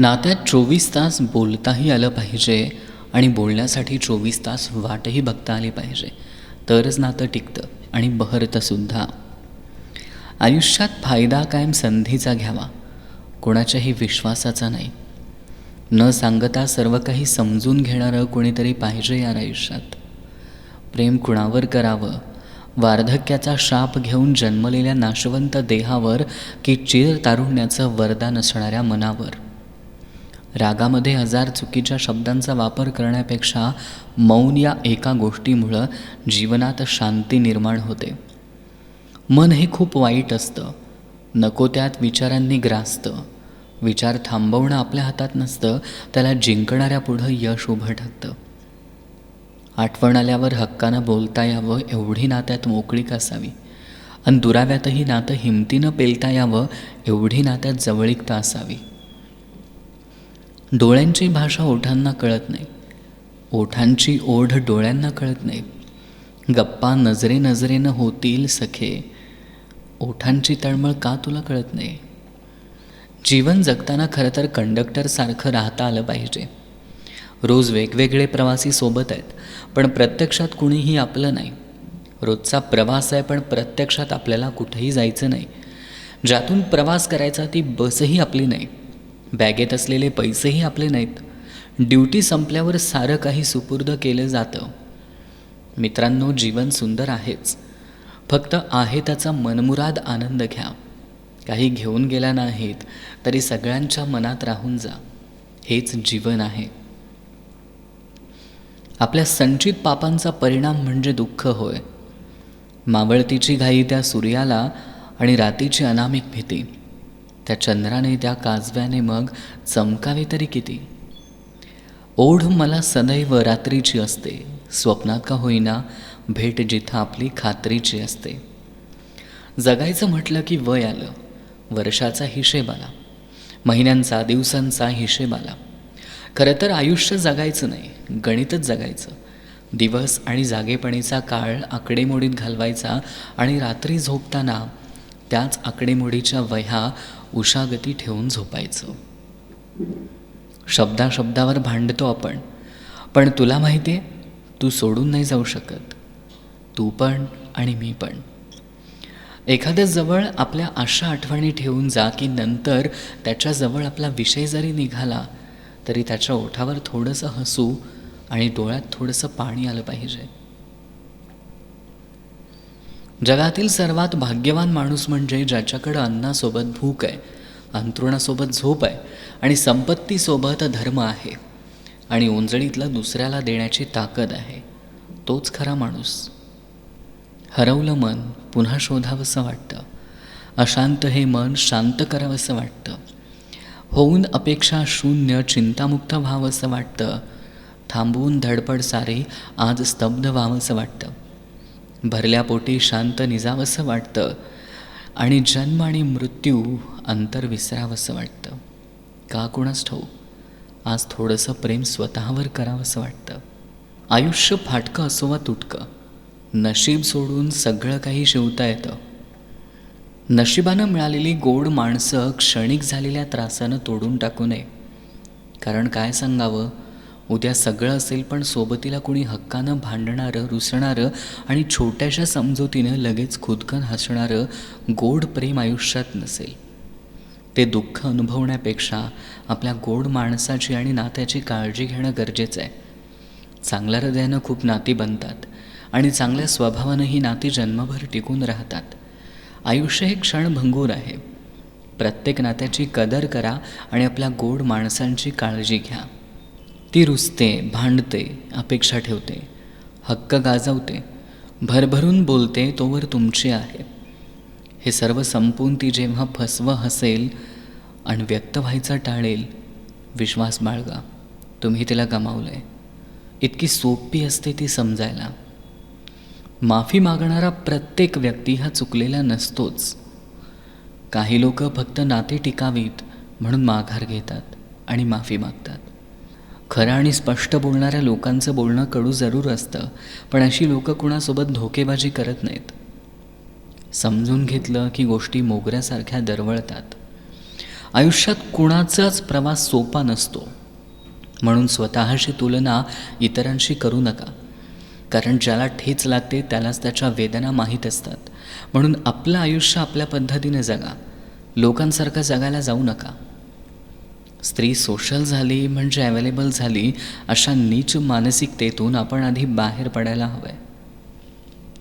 नात्यात चोवीस तास बोलताही आलं पाहिजे आणि बोलण्यासाठी चोवीस तास वाटही बघता आली पाहिजे. तरच नातं टिकतं आणि बहरतंसुद्धा आयुष्यात फायदा कायम संधीचा घ्यावा. कोणाच्याही विश्वासाचा नाही. न सांगता सर्व काही समजून घेणारं कोणीतरी पाहिजे या आयुष्यात. प्रेम कुणावर करावं? वार्धक्याचा शाप घेऊन जन्मलेल्या नाशवंत देहावर की चिर तारुण्याचं वरदान असणाऱ्या मनावर? रागामध्ये हजार चुकीच्या शब्दांचा वापर करण्यापेक्षा मौन या एका गोष्टीमुळं जीवनात शांती निर्माण होते. मन हे खूप वाईट असतं. नको त्यात विचारांनी ग्रासतं. विचार थांबवणं आपल्या हातात नसतं त्याला जिंकणाऱ्या पुढं यश उभं टाकतं आठवण आल्यावर हक्कानं बोलता यावं एवढी नात्यात मोकळीक असावी आणि दुराव्यातही नातं हिमतीनं पेलता यावं एवढी नात्यात जवळीकता असावी. डोळ्यांची भाषा ओठांना कळत नाही. ओठांची ओढ डोळ्यांना कळत नाही. गप्पा नजरे नजरेनं होतील सखे. ओठांची तळमळ का तुला कळत नाही? जीवन जगताना खरं तर कंडक्टरसारखं राहता आलं पाहिजे. रोज वेगवेगळे प्रवासी सोबत आहेत पण प्रत्यक्षात कुणीही आपलं नाही. रोजचा प्रवास आहे पण प्रत्यक्षात आपल्याला कुठेही जायचं नाही. ज्यातून प्रवास करायचा ती बसही आपली नाही. बॅगेत असलेले पैसेही आपले नाहीत. ड्युटी संपल्यावर सारं काही सुपूर्द केलं जातं. मित्रांनो जीवन सुंदर आहेच. फक्त आहे त्याचा मनमुराद आनंद घ्या. काही घेऊन गेला नाहीत तरी सगळ्यांच्या मनात राहून जा. हेच जीवन आहे. आपल्या संचित पापांचा परिणाम म्हणजे दुःख होय. मावळतीची घाई त्या सूर्याला आणि रातीची अनामिक भीती. त्या चंद्राने त्या काजव्याने मग चमकावे तरी किती? ओढ मला सदैव रात्रीची असते. स्वप्नात का होईना भेट जिथं आपली खात्रीची असते. जगायचं म्हटलं की वय आलं. वर्षाचा हिशेब आला. महिन्यांचा दिवसांचा हिशेब आला. खरं तर आयुष्य जगायचं नाही गणितच जगायचं. दिवस आणि जागेपणीचा काळ आकडेमोडीत घालवायचा आणि रात्री झोपताना त्याच आकडेमोडीच्या वह्या उशागती ठेवून झोपायचं. शब्दाशब्दावर भांडतो आपण पण तुला माहिती आहे तू सोडून नाही जाऊ शकत. तू पण आणि मी पण. एखाद्याजवळ आपल्या आशा आठवणी ठेवून जा की नंतर त्याच्याजवळ आपला विषय जरी निघाला तरी त्याच्या ओठावर थोडंसं हसू आणि डोळ्यात थोडंसं पाणी आलं पाहिजे. जगातील सर्वात भाग्यवान माणूस म्हणजे ज्याच्याकडं अन्नासोबत भूक आहे अंथरुणासोबत झोप आहे आणि संपत्तीसोबत धर्म आहे. आणि ओंजळीतलं दुसऱ्याला देण्याची ताकद आहे. तोच खरा माणूस. हरवलं मन पुन्हा शोधावंसं वाटतं. अशांत हे मन शांत करावंसं वाटतं. होऊन अपेक्षा शून्य चिंतामुक्त व्हावंसं वाटतं. थांबवून धडपड सारे आज स्तब्ध व्हावंसं वाटतं. भरल्या पोटी शांत निजावंसं वाटतं. आणि जन्म आणि मृत्यू अंतर विसरावंसं वाटतं. का कोणास ठाऊ आज थोडंसं प्रेम स्वतःवर करावंसं वाटतं. आयुष्य फाटकं असो वा तुटकं नशीब सोडून सगळं काही शिवता येतं. नशिबानं मिळालेली गोड माणसं क्षणिक झालेल्या त्रासानं तोडून टाकू नये. कारण काय सांगावं? उद्या सगळं असेल पण सोबतीला कुणी हक्कानं भांडणारं रुसणारं आणि छोट्याशा समजुतीनं लगेच खुदकन हसणारं गोड प्रेम आयुष्यात नसेल. ते दुःख अनुभवण्यापेक्षा आपल्या गोड माणसाची आणि नात्याची काळजी घेणं गरजेचं आहे चांगल्या हृदयानं खूप नाती बनतात आणि चांगल्या स्वभावानं ही नाती जन्मभर टिकून राहतात. आयुष्य हे क्षणभंगूर आहे. प्रत्येक नात्याची कदर करा आणि आपल्या गोड माणसांची काळजी घ्या. ती रुसते भांडते अपेक्षा ठेवते हक्क गाजवते भरभरून बोलते तोवर तुमची आहे. हे सर्व संपून ती जेव्हा फसवं हसेल आणि व्यक्त व्हायचं टाळेल विश्वास बाळगा तुम्ही तिला गमावलं आहे इतकी सोपी असते ती समजायला. माफी मागणारा प्रत्येक व्यक्ती हा चुकलेला नसतोच. काही लोक फक्त नाते टिकावीत म्हणून माघार घेतात आणि माफी मागतात. खरं आणि स्पष्ट बोलणाऱ्या लोकांचं बोलणं कडू जरूर असतं पण अशी लोकं कुणासोबत धोकेबाजी करत नाहीत. समजून घेतलं की गोष्टी मोगऱ्यासारख्या दरवळतात. आयुष्यात कुणाचाच प्रवास सोपा नसतो. म्हणून स्वतःची तुलना इतरांशी करू नका. कारण ज्याला ठेच लागते त्यालाच त्याच्या वेदना माहीत असतात. म्हणून आपलं आयुष्य आपल्या पद्धतीने जगा. लोकांसारखं जगायला जाऊ नका. स्त्री सोशल झाली म्हणजे अवेलेबल झाली अशा नीच मानसिकतेतून आपण आधी बाहेर पडायला हवं आहे